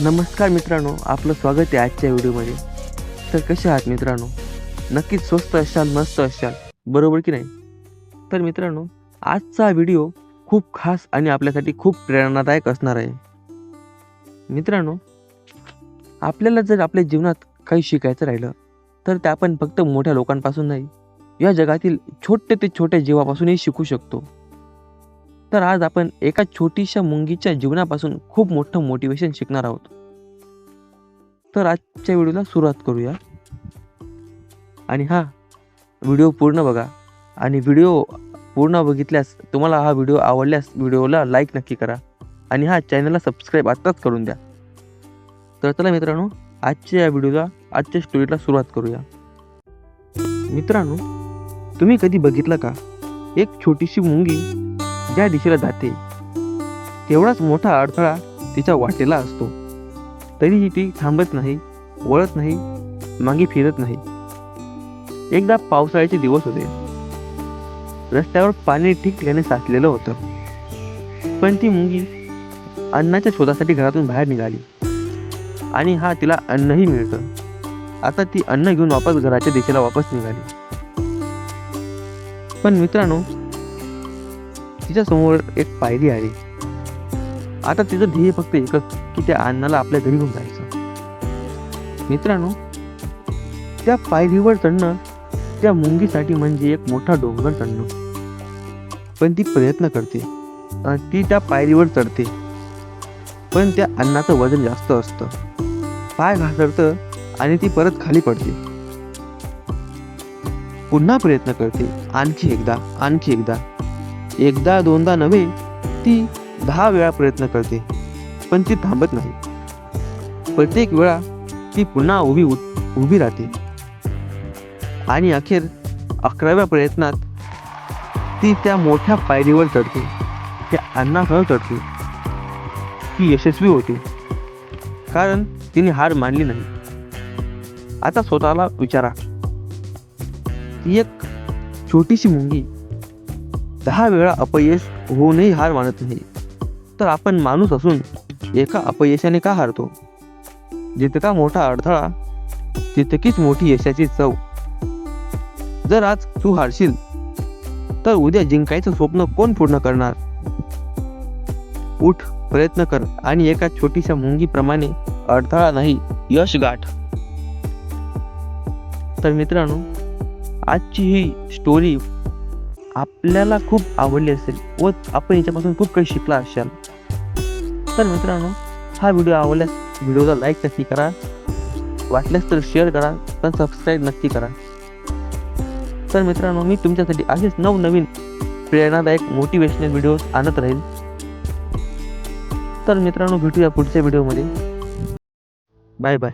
नमस्कार मित्रांनो आपलं स्वागत आहे आजच्या व्हिडिओमध्ये. तर कसे आहात मित्रांनो? नक्कीच स्वस्त असाल मस्त असाल बरोबर की नाही? तर मित्रांनो आजचा व्हिडिओ खूप खास आणि आपल्यासाठी खूप प्रेरणादायक असणार आहे. मित्रांनो आपल्याला जर आपल्या जीवनात काही शिकायचं राहिलं तर ते आपण फक्त मोठ्या लोकांपासून नाही या जगातील छोटे ते छोट्या जीवापासूनही शिकू शकतो. तर आज आपण एका छोटीशा मुंगीच्या जीवनापासून खूप मोठं मोटिवेशन शिकणार आहोत. तर आजच्या व्हिडिओला सुरुवात करूया. आणि हा व्हिडिओ पूर्ण बघा. आणि व्हिडिओ पूर्ण बघितल्यास तुम्हाला हा व्हिडिओ आवडल्यास व्हिडिओला लाईक नक्की करा. आणि हा चॅनलला सबस्क्राईब आत्ताच करून द्या. तर चला मित्रांनो आजच्या या व्हिडिओला आजच्या स्टोरीला सुरुवात करूया. मित्रांनो तुम्ही कधी बघितलं का? एक छोटीशी मुंगी ज्या दिशेला जाते तेवढाच मोठा अडथळा तिच्या वाटेला असतो. तरीही ती थांबत नाही वळत नाही मागे फिरत नाही. एकदा पावसाळ्याचे दिवस होते. रस्त्यावर पाणी ठिकठिकाणी साचलेलं होतं. पण ती मुंगी अन्नाच्या शोधासाठी घरातून बाहेर निघाली. आणि हा तिला अन्नही मिळतं. आता ती अन्न घेऊन वापस घराच्या दिशेला वापस निघाली. पण मित्रांनो तिच्या समोर एक पायरी आली. आता तिचं ध्येय फक्त एकच की त्या अन्नाला आपल्या घरी घेऊन जायचं. मित्रांनो त्या पायरीवर चढणं त्या मुंगीसाठी म्हणजे एक मोठा डोंगर चढणं. पण ती प्रयत्न करते. ती त्या पायरीवर चढते. पण त्या अन्नाचं वजन जास्त असतं. पाय घासरतं आणि ती परत खाली पडते. पुन्हा प्रयत्न करते आणखी एकदा आणखी एकदा. एकदा दोनदा नव्हे ती दहा वेळा प्रयत्न करते पण ती थांबत नाही. प्रत्येक वेळा ती पुन्हा उभी उभी राहते. आणि अखेर अकराव्या प्रयत्नात ती त्या मोठ्या पायरीवर चढते त्या अन्नासह चढते. ती यशस्वी होते कारण तिने हार मानली नाही. आता स्वतःला विचारा. ती एक छोटीशी मुंगी दहा वेळा अपयश होऊनही हार मानत नाही. तर आपण माणूस असून एका अपयशाने का हारतो? जितका मोठा अडथळा तितकीच मोठी यशाची चव? जर आज तू हारशील तर उद्या जिंकायचं स्वप्न कोण पूर्ण करणार? उठ प्रयत्न कर आणि एका छोटीशा मुंगीप्रमाणे अडथळा नाही यश गाठ. तर मित्रांनो आजची ही स्टोरी आपल्याला खूप आवडली असेल व आपण याच्यापासून खूप काही शिकला असाल. तर मित्रांनो हा व्हिडिओ आवडल्यास व्हिडिओला लाईक नक्की करा. वाटल्यास तर शेअर करा पण सबस्क्राईब नक्की करा. तर मित्रांनो मी तुमच्यासाठी असेच नवनवीन प्रेरणादायक मोटिवेशनल व्हिडिओज आणत राहील. तर मित्रांनो भेटूया पुढच्या व्हिडिओमध्ये बाय बाय